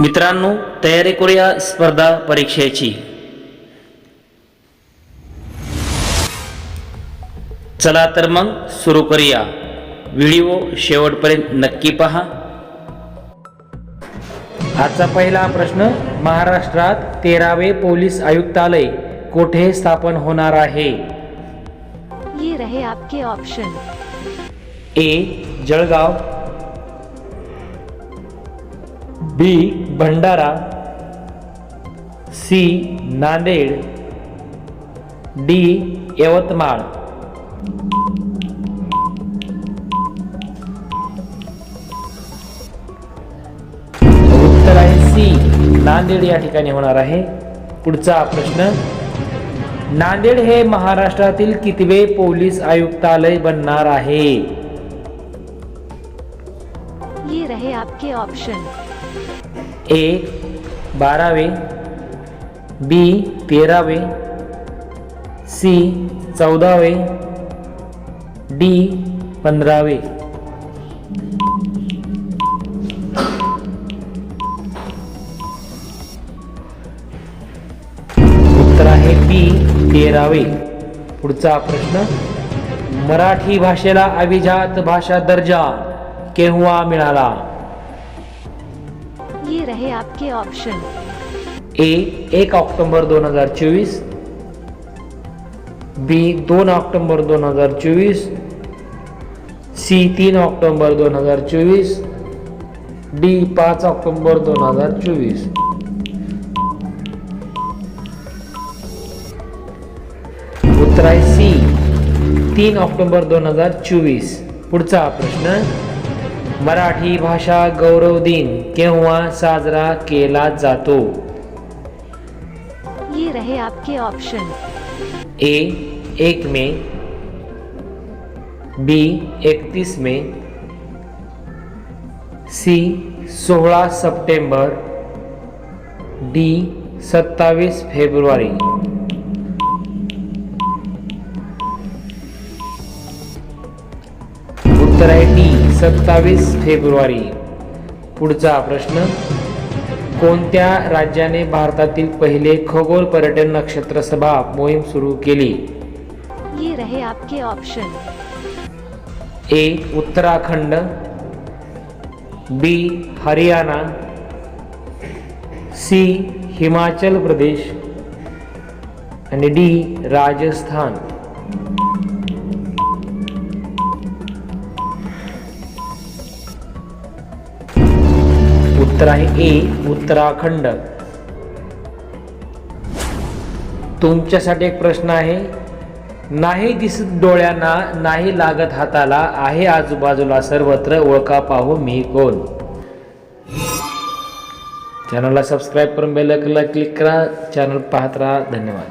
मित्रांनो तयारी करूया स्पर्धा परीक्षेची. चला तर मग सुरू करूया. व्हिडिओ शेवटपर्यंत नक्की पहा. आजचा पहिला प्रश्न महाराष्ट्रात तेरावे पोलीस आयुक्तालय कोठे स्थापन होणार आहे? ये रहे आपके option A Jalgaon B Bhandara C Nanded D Yavatmal. उत्तर आहे सी नांदेड या ठिकाणी होणार आहे. पुढचा प्रश्न नांदेड हे महाराष्ट्रातील कितवे पोलीस आयुक्तालय बनणार आहे? ये रहे आपके ऑप्शन ए बारावे. बी तेरावे. सी चौदावे. डी पंधरावे. उत्तर आहे बी तेरावे. पुढचा प्रश्न. मराठी भाषेला अभिजात भाषा दर्जा केव्हा मिळाला? रहे आपके ऑप्शन ए एक ऑक्टोबर दोन हजार चोवीस. बी दोन ऑक्टोबर दोन हजार चोवीस. सी तीन ऑक्टोबर दोन हजार चोवीस. डी पाच ऑक्टोबर दोन हजार चोवीस. उत्तर आहे सी तीन ऑक्टोबर दोन हजार चोवीस. पुढचा प्रश्न. मराठी भाषा गौरव दिन केव्हा साजरा केला जातो? ये रहे आपके ऑप्शन ए एक मे. बी एकतीस मे. सी सोळा सप्टेंबर. डी सत्तावीस फेब्रुवारी. उत्तर आहे डी. सत्तावीस फेब्रुवारी. पुढचा प्रश्न. कोणत्या राज्याने भारतातील पहिले खगोल पर्यटन नक्षत्र सभा मोहीम सुरू केली? ये रहे आपके option A. Uttarakhand. B. Haryana. C. Himachal Pradesh. आणि डी. राजस्थान. उत्तर आहे ए उत्तराखंड. तुमच्यासाठी एक प्रश्न आहे. नाही दिसत डोळ्यांना नाही लागत हाताला आहे आजूबाजूला सर्वत्र ओळखा पाहू मी कोण. चॅनलला सबस्क्राईब करून बेल क्लिक करा. चॅनल पाहत राहा. धन्यवाद.